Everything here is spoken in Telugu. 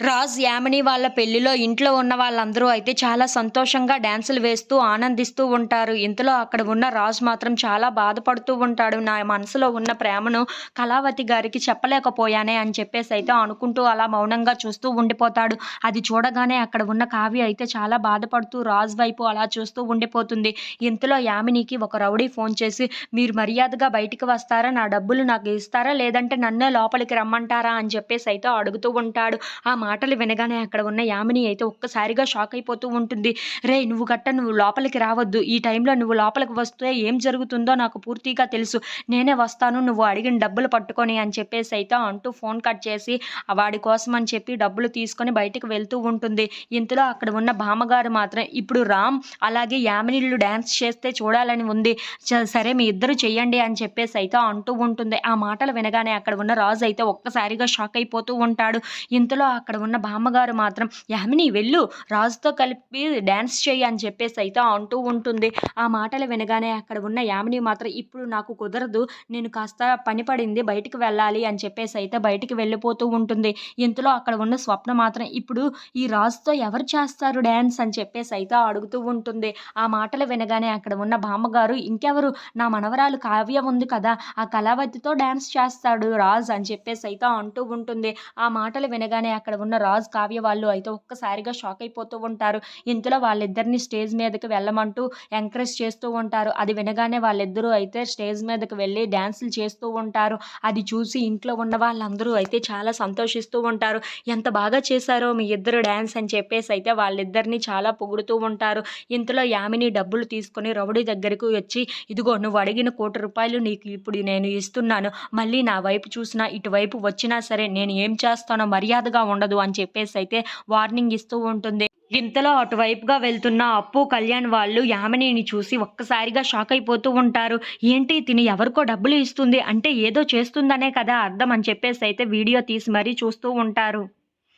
రాజ్ యామిని వాళ్ళ పెళ్ళిలో ఇంట్లో ఉన్న వాళ్ళందరూ అయితే చాలా సంతోషంగా డ్యాన్సులు వేస్తూ ఆనందిస్తూ ఉంటారు. ఇంతలో అక్కడ ఉన్న రాజ్ మాత్రం చాలా బాధపడుతూ ఉంటాడు. నా మనసులో ఉన్న ప్రేమను కళావతి గారికి చెప్పలేకపోయానే అని చెప్పేసి అయితే అనుకుంటూ అలా మౌనంగా చూస్తూ ఉండిపోతాడు. అది చూడగానే అక్కడ ఉన్న కావ్య అయితే చాలా బాధపడుతూ రాజ్ వైపు అలా చూస్తూ ఉండిపోతుంది. ఇంతలో యామినికి ఒక రౌడీ ఫోన్ చేసి మీరు మర్యాదగా బయటికి వస్తారా? నా డబ్బులు నాకు ఇస్తారా? లేదంటే నన్నే లోపలికి రమ్మంటారా? అని చెప్పేసి అయితే అడుగుతూ ఉంటాడు. ఆ మాటలు వినగానే అక్కడ ఉన్న యామిని అయితే ఒక్కసారిగా షాక్ అయిపోతూ ఉంటుంది. రే నువ్వు గట్ట నువ్వు లోపలికి రావద్దు. ఈ టైంలో నువ్వు లోపలికి వస్తే ఏం జరుగుతుందో నాకు పూర్తిగా తెలుసు. నేనే వస్తాను నువ్వు అడిగిన డబ్బులు పట్టుకొని అని చెప్పేసి అయితే అంటూ ఫోన్ కట్ చేసి వాడి కోసం అని చెప్పి డబ్బులు తీసుకొని బయటికి వెళ్తూ ఉంటుంది. ఇంతలో అక్కడ ఉన్న బామ్మగారు మాత్రం ఇప్పుడు రామ్ అలాగే యామినిళ్ళు డ్యాన్స్ చేస్తే చూడాలని ఉంది. సరే మీ ఇద్దరు చెయ్యండి అని చెప్పేసి అయితే అంటూ ఉంటుంది. ఆ మాటలు వినగానే అక్కడ ఉన్న రాజు అయితే ఒక్కసారిగా షాక్ అయిపోతూ ఉంటాడు. ఇంతలో అక్కడ ఉన్న బామ్మగారు మాత్రం యామిని వెళ్ళు రాజుతో కలిపి డ్యాన్స్ చేయి అని చెప్పేసి అయితే అంటూ ఉంటుంది. ఆ మాటలు వినగానే అక్కడ ఉన్న యామిని మాత్రం ఇప్పుడు నాకు కుదరదు నేను కాస్త పని పడింది బయటికి వెళ్ళాలి అని చెప్పేసి అయితే బయటికి వెళ్ళిపోతూ ఉంటుంది. ఇంతలో అక్కడ ఉన్న స్వప్న మాత్రం ఇప్పుడు ఈ రాజుతో ఎవరు చేస్తారు డ్యాన్స్ అని చెప్పేసి అయితే అడుగుతూ ఉంటుంది. ఆ మాటలు వినగానే అక్కడ ఉన్న బామ్మగారు ఇంకెవరు? నా మనవరాలు కావ్య ఉంది కదా ఆ కళావతితో డ్యాన్స్ చేస్తాడు రాజ్ అని చెప్పేసి అయితే అంటూ ఉంటుంది. ఆ మాటలు వినగానే అక్కడ ఉన్న ఉన్న రాజ్ కావ్య వాళ్ళు అయితే ఒక్కసారిగా షాక్ అయిపోతూ ఉంటారు. ఇంతలో వాళ్ళిద్దరిని స్టేజ్ మీదకి వెళ్ళమంటూ ఎంకరేజ్ చేస్తూ ఉంటారు. అది వినగానే వాళ్ళిద్దరూ అయితే స్టేజ్ మీదకి వెళ్ళి డ్యాన్సులు చేస్తూ ఉంటారు. అది చూసి ఇంట్లో ఉన్న వాళ్ళందరూ అయితే చాలా సంతోషిస్తూ ఉంటారు. ఎంత బాగా చేశారో మీ ఇద్దరు డ్యాన్స్ అని చెప్పేసి అయితే వాళ్ళిద్దరిని చాలా పొగుడుతూ ఉంటారు. ఇంతలో యామిని డబ్బులు తీసుకొని రౌడీ దగ్గరకు వచ్చి ఇదిగో నువ్వు అడిగిన కోటి రూపాయలు నీకు ఇప్పుడు నేను ఇస్తున్నాను. మళ్ళీ నా వైపు చూసినా ఇటువైపు వచ్చినా సరే నేను ఏం చేస్తానో మర్యాదగా ఉండదు. అని చెప్పేసి అయితే వార్నింగ్ ఇస్తూ ఉంటుంది. ఇంతలో అటువైపుగా వెళ్తున్న అప్పు కళ్యాణ్ వాళ్ళు యామినిని చూసి ఒక్కసారిగా షాక్ అయిపోతూ ఉంటారు. ఏంటి తిని ఎవరికో డబ్బులు ఇస్తుంది అంటే ఏదో చేస్తుందనే కదా అర్థం అని చెప్పేసి అయితే వీడియో తీసి మరీ చూస్తూ ఉంటారు.